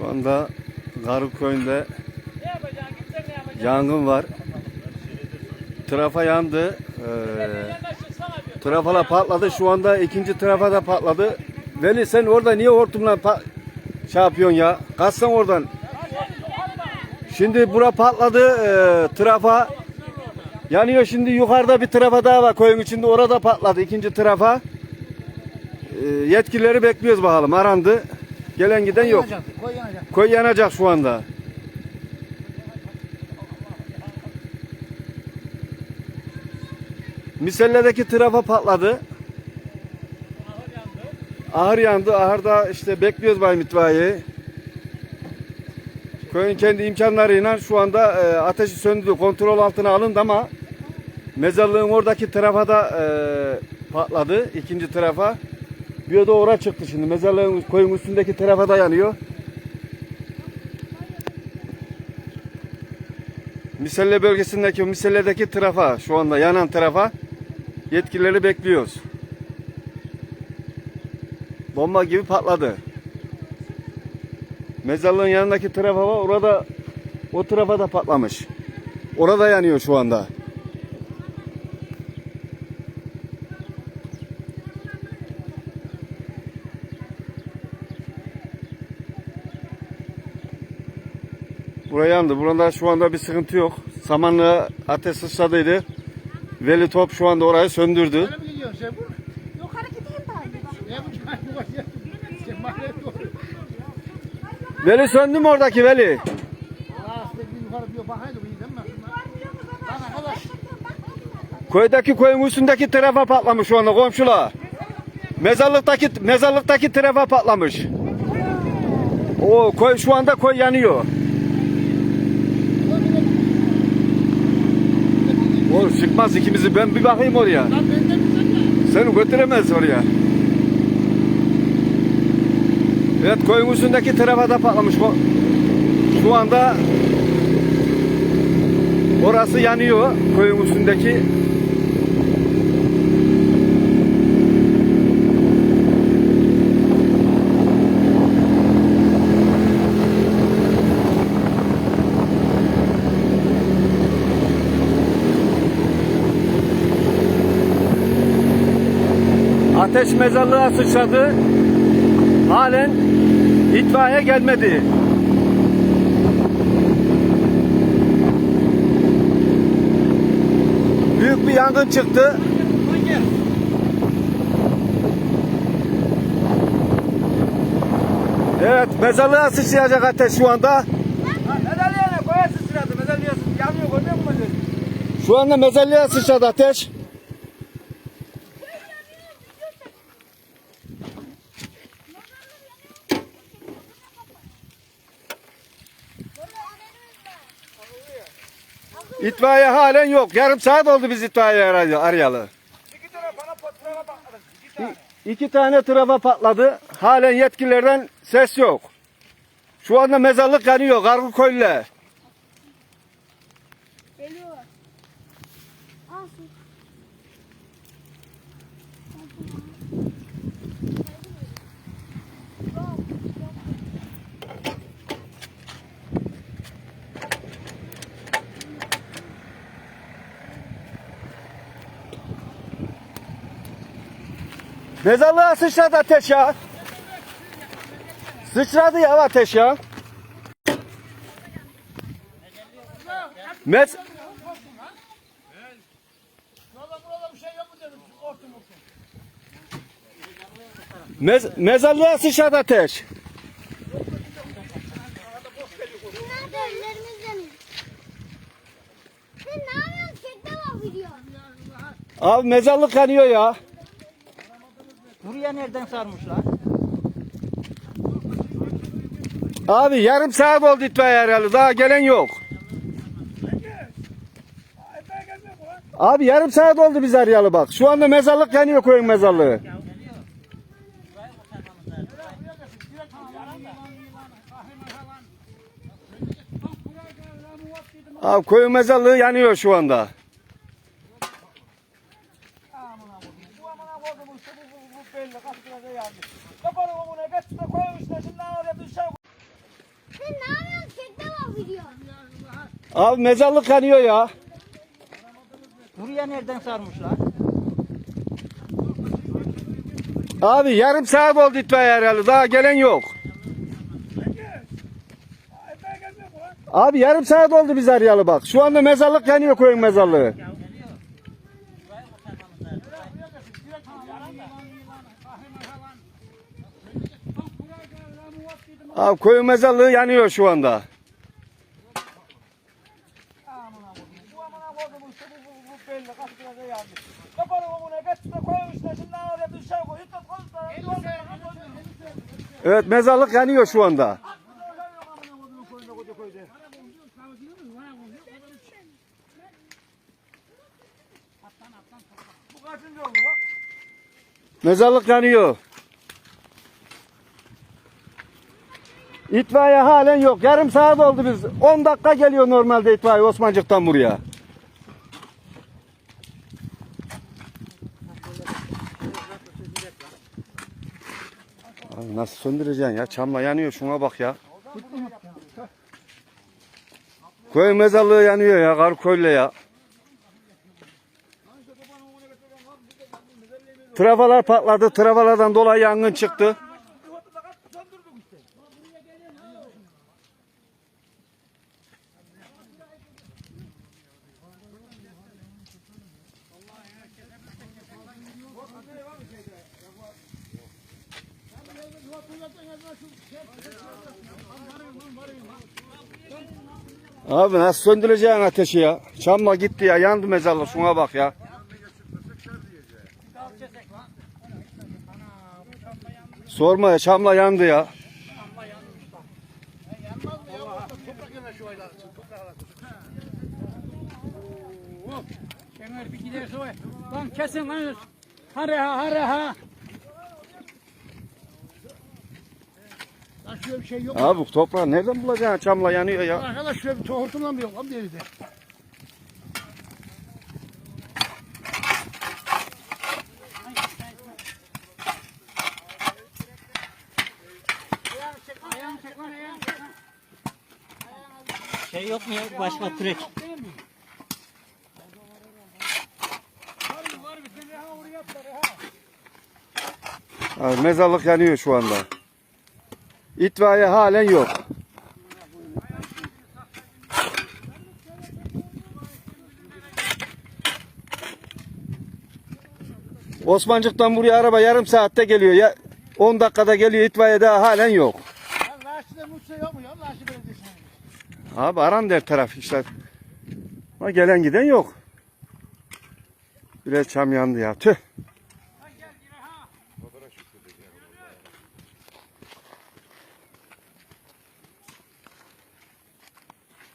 Şu anda Garıköy'ünde yangın var. Trafa yandı. Ee, trafala patladı. Şu anda ikinci trafa da patladı. Veli sen orada niye hortumla şey yapıyorsun ya? Kaçsan oradan. Şimdi bura patladı. ee, trafa yanıyor. Şimdi yukarıda bir trafa daha var koyun içinde. Orada patladı. ikinci trafa. Ee, yetkilileri bekliyoruz bakalım. Arandı. Gelen giden yok. Koy yanacak. Koy yanacak şu anda. Miselle'deki trafa patladı. Ahır yandı. Ahırda işte bekliyoruz bayım itfaiyeyi. Köyün kendi imkanlarıyla şu anda e, ateşi söndü. Kontrol altına alındı ama mezarlığın oradaki trafa da e, patladı. ikinci trafa. Bir de oraya çıktı şimdi. Mezarlığın koyun üstündeki tarafa da yanıyor. Miselle bölgesindeki, Miselle'deki trafa, şu anda yanan trafa yetkilileri bekliyoruz. Bomba gibi patladı. Mezarlığın yanındaki trafa var, orada o trafa da patlamış. Orada yanıyor şu anda. Buraya yandı. Burada şu anda bir sıkıntı yok. Samanlı ateş sıçradıydı. Veli Top şu anda orayı söndürdü. Veli söndü mü oradaki Veli? Köydeki koyun üstündeki tarafa patlamış şu anda komşular. Mezarlıktaki mezarlıktaki tarafa patlamış. O koy şu anda koy yanıyor. O çıkmaz ikimizi ben bir bakayım oraya. Lan? Seni götüremez oraya. Evet koyun üstündeki tarafa da patlamış. Bu- Şu anda orası yanıyor koyun üstündeki. Ateş mezarlığa sıçradı. Halen itfaiye gelmedi. Büyük bir yangın çıktı. Evet mezarlığa sıçrayacak ateş şu anda. Mezarlığa sırada mezarlığa yanıyor görmüyor musun? Şu anda mezarlığa sıçradı ateş. İtfaiye halen yok. Yarım saat oldu biz itfaiye aray- arayalı. İki tane bana bakmadın. İki tane. İki tane patladı. Halen yetkililerden ses yok. Şu anda mezarlık yanıyor. Kargı köylüler. Mezarlığa sıçradı ateş ya. Sıçradı ya ateş ya. Ortum. mez mezarlığa sıçradı ateş. Abi mezarlık yanıyor ya. Buraya nereden sarmışlar? Abi yarım saat oldu itfaiye arayalı. Daha gelen yok. Abi yarım saat oldu biz arayalı bak. Şu anda mezarlık yanıyor koyun mezarlığı. Abi koyun mezarlığı yanıyor şu anda. kapalı omuna kaç da koymuş da şimdi ağrıya düşer. Sen ne yapıyorsun? Çekte var video. Abi mezarlık kanıyor ya. Buraya nereden sarmışlar? Abi yarım saat oldu itfaiye herhalde. Daha gelen yok. Abi yarım saat oldu biz arayalı bak. Şu anda mezarlık yanıyor koyun mezarlığı. Oraya bir şey koyup da koymuşlar. Evet mezarlık yanıyor şu anda. Mezarlık yanıyor. İtfaiye halen yok. Yarım saat oldu biz. 10 dakika geliyor normalde itfaiye Osmancık'tan buraya. Nasıl söndüreceksin ya? Çamla yanıyor şuna bak ya. Köy mezarlığı yanıyor ya. Karkoyla ya. Trafalar patladı. Trafalardan dolayı yangın çıktı. Abi nasıl söndüreceksin ateşi ya? Çamla gitti ya. Yandı mezarlık. Şuna bak ya. Sorma ya. Çamla yandı ya. Kemer bir giderse o. Lan kesin lan. Hare ha hare ha. Şöyle bir şey yok. Abi bu toprağı nereden bulacaksın? Çamla yanıyor ya. Arkadaş şöyle bir hortumdan bir yok lan bir evde. Şey yok mu ya başka kürek? Abi mezarlık yanıyor şu anda. İtfaiye halen yok. Osmancık'tan buraya araba yarım saatte geliyor. Ya 10 dakikada geliyor itfaiye daha halen yok. Abi aran der taraf işte. Ama gelen giden yok. Biraz çam yandı ya. Tüh.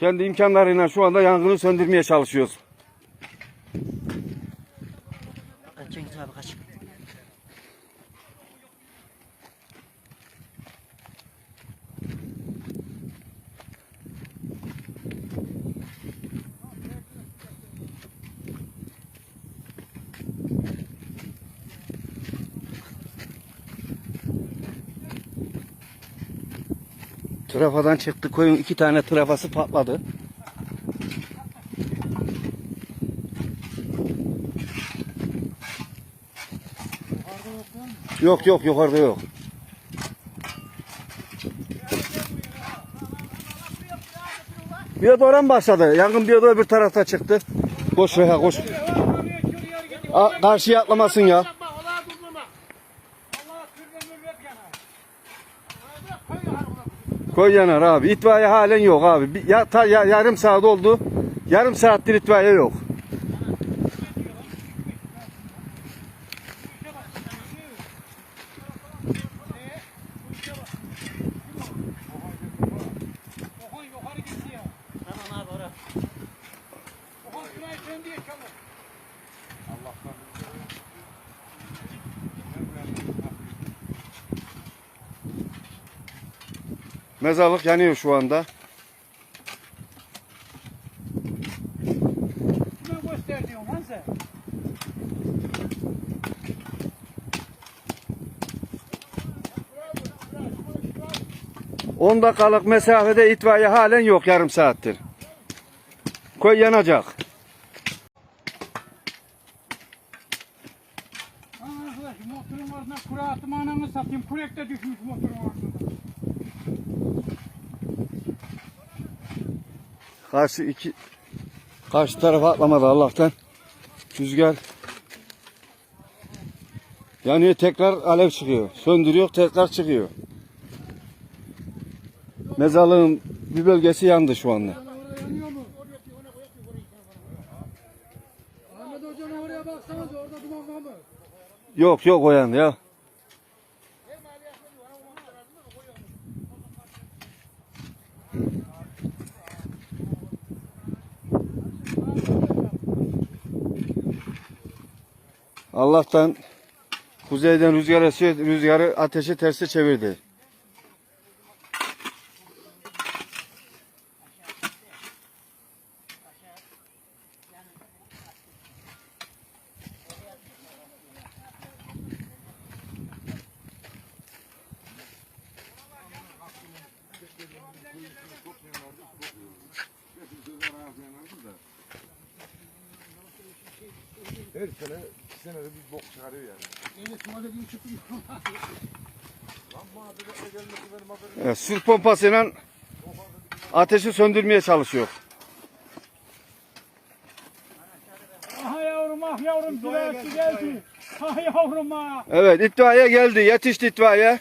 Kendi imkanlarıyla şu anda yangını söndürmeye çalışıyoruz. Kaç abi kaç. Trafadan çıktı koyun iki tane trafası patladı. Yok yok yukarıda yok. Bir de oran başladı. Yangın bir de öbür tarafta çıktı. Koş Reha koş. A, karşıya atlamasın ya. Koy yanar abi. İtfaiye halen yok abi. Ya, ta, ya- yarım saat oldu. Yarım saattir itfaiye yok. Ohan yukarı gitti ya. Tamam abi ora. Ohan şurayı sen diye çabuk. Mezarlık yanıyor şu anda. Kime göster diyorsun lan sen? 10 dakikalık mesafede itfaiye halen yok yarım saattir. Koy yanacak. Arkadaş motorun ardına kura attım ananı satayım. Kurek de düşmüş motorun ardına. Karşı iki karşı tarafa atlamadı Allah'tan. Rüzgar yanıyor tekrar alev çıkıyor. Söndürüyor tekrar çıkıyor. Mezarlığın bir bölgesi yandı şu anda. Yok yok o yandı ya. Allah'tan kuzeyden rüzgar esiyor. Rüzgarı ateşi terse çevirdi. Her sene, senede bir bok çıkarıyor yani. Evet tuvalete gibi çıkıyor. Evet, sür pompasıyla ateşi söndürmeye çalışıyor. Ah yavrum ah yavrum dilersi geldi. Ah yavrum ah. Evet itfaiye geldi. Yetişti itfaiye.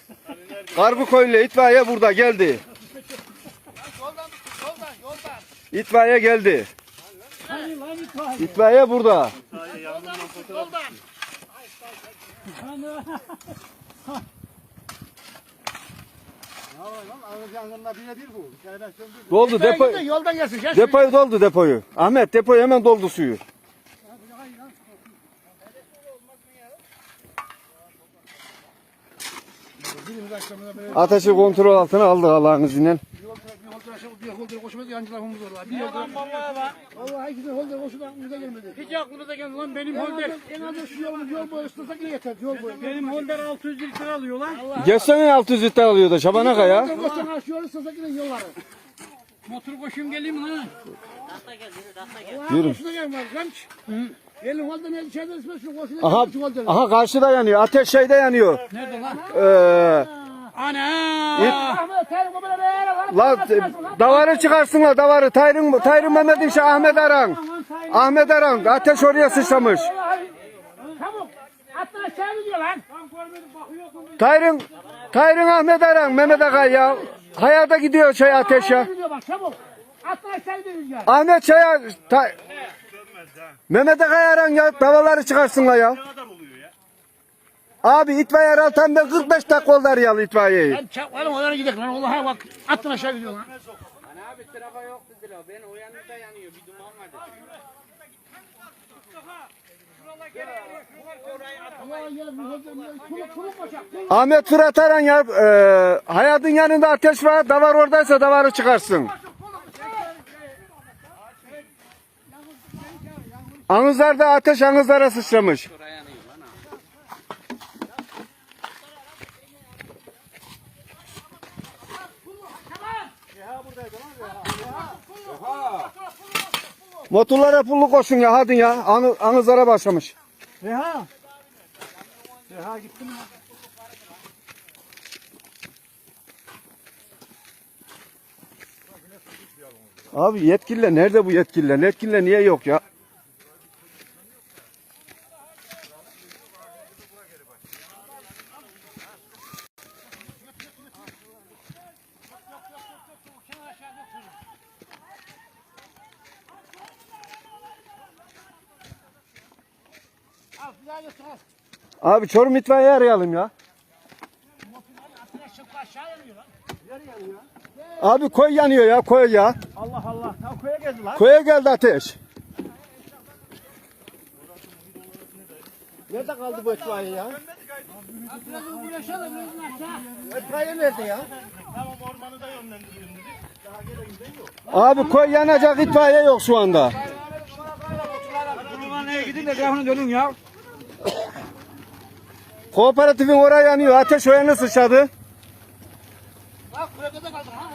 Karbukoylu itfaiye burada geldi. Yoldan yoldan yoldan. İtfaiye geldi. Hani lan itfaiye. İtfaiye burada. Yoldan yoldan. Yangınla bu. Söndü. Doldu depo. yoldan gelsin. Gel Depoyu doldu depoyu. Ahmet depoyu hemen doldu suyu. Ateşi kontrol altına aldık Allah'ın izniyle. Bir yol bir yol tıraşı bir yol koşmadı yancı lafımız var. Bir yol Vallahi ikisi holder koşuda aklımıza gelmedi. Hiç aklımıza gelmedi lan benim holder. En az şu yolumuz yol boyu ıslasak yine yeter yol boyu. Benim holder 600 litre alıyor lan. Geçsene 600 litre alıyordu Şabanaka ya. Koşsan şu yolu ıslasak yine yolları. Motor koşayım geleyim lan? Yürü. Koşuda gelmez lan. Gelin holder ne içeride ısma şu koşuda Aha, şu holder. aha karşıda yanıyor. Ateş şeyde yanıyor. Nerede lan? Ee, Ana! Lan davarı çıkarsınlar davarı. Tayrın, Tayrın Mehmet'in şey Ahmet Aran. Ahmet Aran. Ateş oraya sıçramış. Tayrın, Tayrın Ahmet Aran. Mehmet Akay ya. Hayata gidiyor şey ateş ya. Ahmet Çaya, ta, Mehmet Akay aran ya, davaları çıkarsınlar ya. Abi itfaiye aran tam ben 45 dakika oldu arayalı itfaiyeyi. Lan çabuk oğlum oraya gidelim lan. Allah'a bak. Atla aşağı gidiyor lan. Abi tarafa yok dediler. Ben o yanında yanıyor. Bir duman var dedi. Ahmet Fırat aran ya, e, hayatın yanında ateş var, davar oradaysa davarı çıkarsın. Anızlarda ateş anızlara sıçramış. Motorlara pullu koşun ya hadi ya. Anı, anızlara başlamış. Reha. Reha gitti mi? Abi yetkililer nerede bu yetkililer? Yetkililer niye yok ya? Abi Çorum itfaiye arayalım ya. Abi koy yanıyor ya koy ya. Allah Allah. Tam köye geldi lan. Koya geldi ateş. Nerede kaldı bu itfaiye ya? Biraz uğraşalım. İtfaiye nerede ya? Abi koy yanacak itfaiye yok şu anda. Kurbaneye gidin de etrafını dönün ya. Kooperatifin oraya yanıyor. Ateş o yana sıçradı. Bak buraya kadar kaldı. Ha,